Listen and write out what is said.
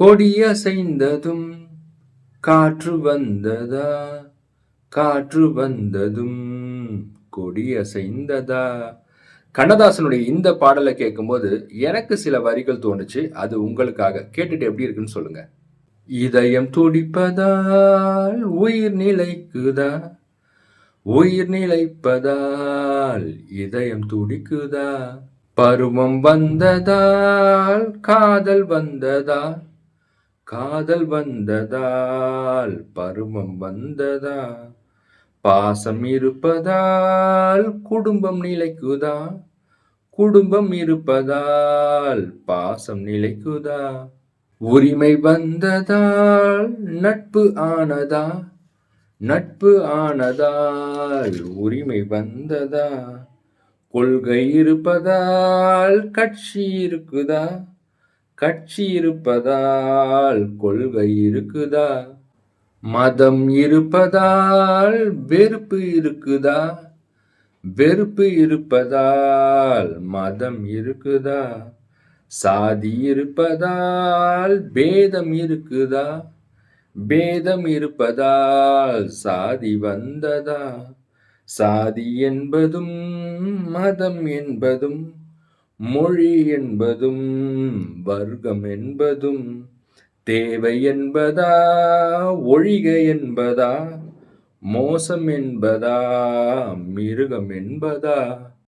கொடியசைந்ததும் காற்று வந்ததா? காற்று வந்ததும் கொடியசைந்ததா? கண்ணதாசனுடைய இந்த பாடலை கேட்கும்போது எனக்கு சில வரிகள் தோணுச்சு. அது உங்களுக்காக. கேட்டுட்டு எப்படி இருக்குன்னு சொல்லுங்க. இதயம் துடிப்பதால் உயிர் நிலைக்குதா? உயிர் நிலைப்பதால் இதயம் துடிக்குதா? பருவம் வந்ததால் காதல் வந்ததால் காதல் வந்ததால் பருவம் வந்ததா? பாசம் இருப்பதால் குடும்பம் நிலைக்குதா? குடும்பம் இருப்பதால் பாசம் நிலைக்குதா? உரிமை வந்ததால் நட்பு ஆனதா? நட்பு ஆனதால் உரிமை வந்ததா? கொள்கை இருப்பதால் கட்சி இருக்குதா? கட்சி இருப்பதால் கொள்கை இருக்குதா? மதம் இருப்பதால் வெறுப்பு இருக்குதா? வெறுப்பு இருப்பதால் மதம் இருக்குதா? சாதி இருப்பதால் பேதம் இருக்குதா? பேதம் இருப்பதால் சாதி வந்ததா? சாதி என்பதும் மதம் என்பதும் மொழி என்பதும் வர்க்கம் என்பதும் தேவை என்பதா ஒழிக என்பதா மோசம் என்பதா மிருகம் என்பதா